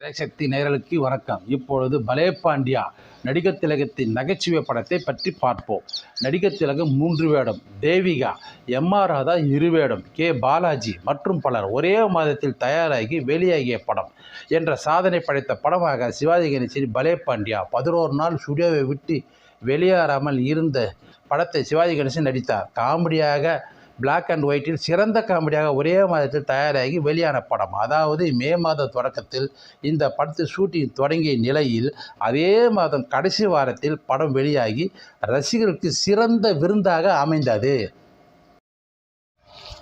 சக்தி நேரலுக்கு வணக்கம். இப்பொழுது பலே பாண்டியா நடிகர் திலகத்தின் நகைச்சுவை படத்தை பற்றி பார்ப்போம். நடிகர் திலகம் மூன்று வேடம் தேவிகா எம் ஆர் ராதா இரு வேடம் கே. பாலாஜி மற்றும் பலர் ஒரே மாதத்தில் தயாராகி வெளியாகிய படம் என்ற சாதனை படைத்த படமாக சிவாஜி கணேசன் பலே பாண்டியா பதினோரு நாள் ஸ்டுடியோவை விட்டு வெளியேறாமல் இருந்த படத்தை சிவாஜி கணேசன் நடித்தார். காமெடியாக பிளாக் அண்ட் ஒயிட்டில் சிறந்த காமெடியாக ஒரே மாதத்தில் தயாராகி வெளியான படம். அதாவது மே மாத தொடக்கத்தில் இந்த படத்து ஷூட்டிங் தொடங்கிய நிலையில் அதே மாதம் கடைசி வாரத்தில் படம் வெளியாகி ரசிகர்களுக்கு சிறந்த விருந்தாக அமைந்தது.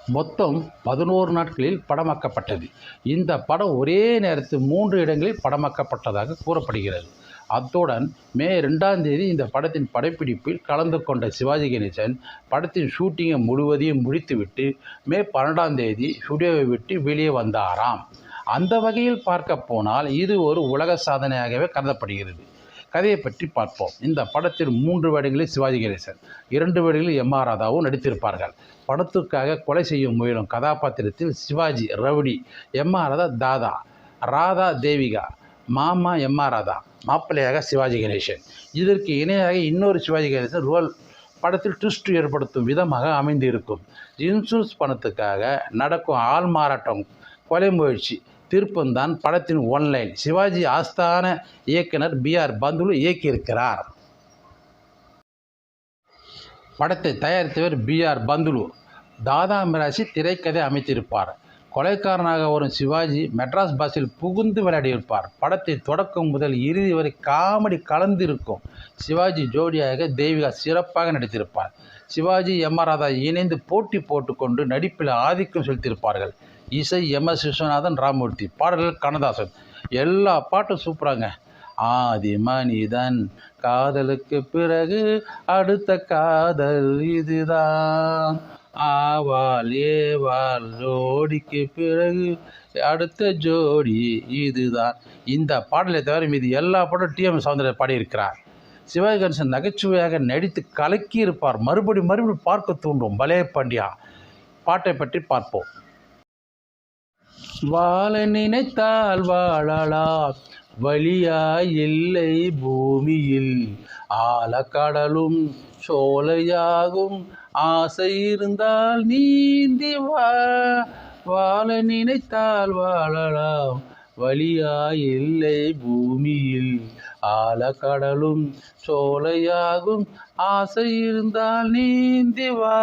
மொத்தம் பதினோரு நாட்களில் படமாக்கப்பட்டது. இந்த படம் ஒரே நேரத்தில் மூன்று இடங்களில் படமாக்கப்பட்டதாக கூறப்படுகிறது. அத்துடன் மே ரெண்டாம் தேதி இந்த படத்தின் படப்பிடிப்பில் கலந்து கொண்ட சிவாஜி கணேசன் படத்தின் ஷூட்டிங்கை முழுவதையும் முடித்துவிட்டு மே பன்னெண்டாம் தேதி ஸ்டுடியோவை விட்டு வெளியே வந்தாராம். அந்த வகையில் பார்க்க போனால் இது ஒரு உலக சாதனையாகவே கருதப்படுகிறது. கதையை பற்றி பார்ப்போம். இந்த படத்தில் மூன்று வேடங்களில் சிவாஜி கணேசன் இரண்டு வேடங்களில் எம் ஆர் ராதாவும் நடித்திருப்பார்கள். படத்துக்காக கொலை செய்ய முயலும் கதாபாத்திரத்தில் Sivaji rowdy M R Radha தாதா ராதா தேவிகா மாமா எம் ஆர் ராதா மாப்பிள்ளையாக சிவாஜி கணேசன். இதற்கு இணையாக இன்னொரு சிவாஜி கணேசன் ரோல் படத்தில் ட்விஸ்ட் ஏற்படுத்தும் விதமாக அமைந்திருக்கும். இன்சூரன்ஸ் பணத்துக்காக நடக்கும் ஆள் மாறாட்டம் கொலை முயற்சி திருப்பந்தான் படத்தின் ஒன்லைன் சிவாஜி ஆஸ்தான இயக்குனர் பி ஆர் பந்துலு இயக்கியிருக்கிறார். படத்தை தயாரித்தவர் பி ஆர் பந்துலு. தாதா மிராசி திரைக்கதை அமைத்திருப்பார். கொலைக்காரனாக வரும் சிவாஜி மெட்ராஸ் பாஸில் புகுந்து விளையாடியிருப்பார். படத்தை தொடக்கம் முதல் இறுதி வரை காமெடி கலந்திருக்கும் சிவாஜி ஜோடியாக தேவிகா சிறப்பாக நடித்திருப்பார். சிவாஜி எம் ஆர் ராதா இணைந்து போட்டி போட்டுக்கொண்டு நடிப்பில் ஆதிக்கம் செலுத்தியிருப்பார்கள். இசை எம் எஸ் விஸ்வநாதன் ராமூர்த்தி பாடல்கள் கண்ணதாசன் எல்லா பாட்டும் சூப்பராங்க. ஆதி மனிதன் காதலுக்கு பிறகு அடுத்த காதல் இதுதான். ஆவால் ஏவால் ஜோடிக்கு பிறகு அடுத்த ஜோடி இதுதான். இந்த பாடலை தவிர மீது எல்லா பாட்டும் டிஎம் சௌந்தரர் பாடியிருக்கிறார். சிவாஜி கணேசன் நகைச்சுவையாக நடித்து கலக்கி இருப்பார் மறுபடி மறுபடி பார்க்க தூண்டும் பலே பாண்டியா பாட்டை பற்றி பார்ப்போம். வாழ நினைத்தால் வாழலாம். வழியா இல்லை பூமியில். ஆலக்கடலும் சோலையாகும். ஆசை இருந்தால் நீந்தி வா வாழ நினைத்தால் வாழலாம். வழியாயில்லை பூமியில் ஆலக்கடலும் சோலையாகும். ஆசை இருந்தால் நீந்தி வா.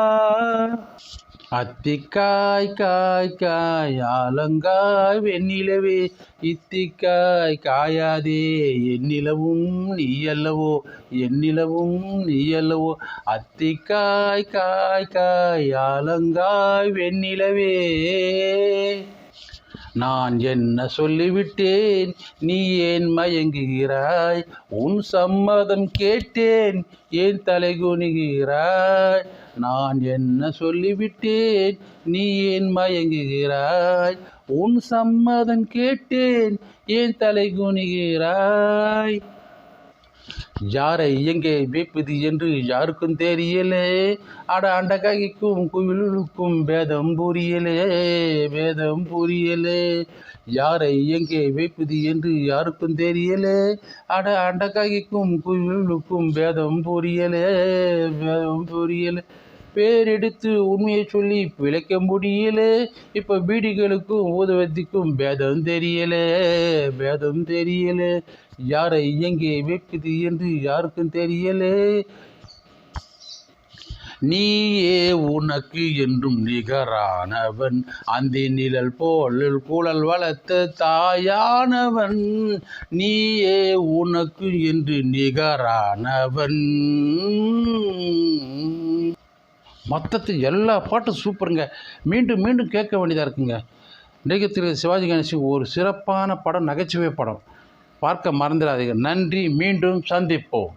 அத்திக்காய் காய் காய் ஆலங்காய் வெண்ணிலவே. இத்திக்காய் காயாதே. என்னிலவும் நீ அல்லவோ? நீயல்லவோ நீ அல்லவோ? அத்திக்காய் காய் காய் ஆலங்காய் வெண்ணிலவே. நான் என்ன சொல்லிவிட்டேன்? நீ ஏன் மயங்குகிறாய்? உன் சம்மதம் கேட்டேன். ஏன் தலை குனிகிறாய்? நான் என்ன சொல்லிவிட்டேன்? நீ ஏன் மயங்குகிறாய்? உன் சம்மதம் கேட்டேன். ஏன் தலை குனிகிறாய்? யாரை எங்கே வைப்பது என்று யாருக்கும் தெரியலே. அட அண்டகாய்க்கும் குயிலுக்கும் பேதம் புரியலே பேதம் புரியலே. யாரை எங்கே வைப்பது என்று யாருக்கும் தெரியலே. அட அண்டகாய்க்கும் குயிலுக்கும் பேதம் புரியலே பேதம் புரியலே. பேரெடுத்து உண்மையை சொல்லி பிழைக்க முடியல. இப்போ பீடிகளுக்கும் ஊதுவத்திக்கும் பேதம் தெரியல பேதம் தெரியல. யாரை எங்கே வைப்பது என்று யாருக்கும் தெரியல. நீயே உனக்கு என்றும் நிகரானவன். அந்த நிழல் போல் குழல் வளர்த்த தாயானவன். நீயே உனக்கு என்று நிகரானவன். மொத்தத்தில் எல்லா பாட்டும் சூப்பருங்க. மீண்டும் மீண்டும் கேட்க வேண்டியதாக இருக்குங்க. நடிகர் சிவாஜி கணேசன் ஒரு சிறப்பான படம் நகைச்சுவை படம். பார்க்க மறந்துடாதீங்க. நன்றி. மீண்டும் சந்திப்போம்.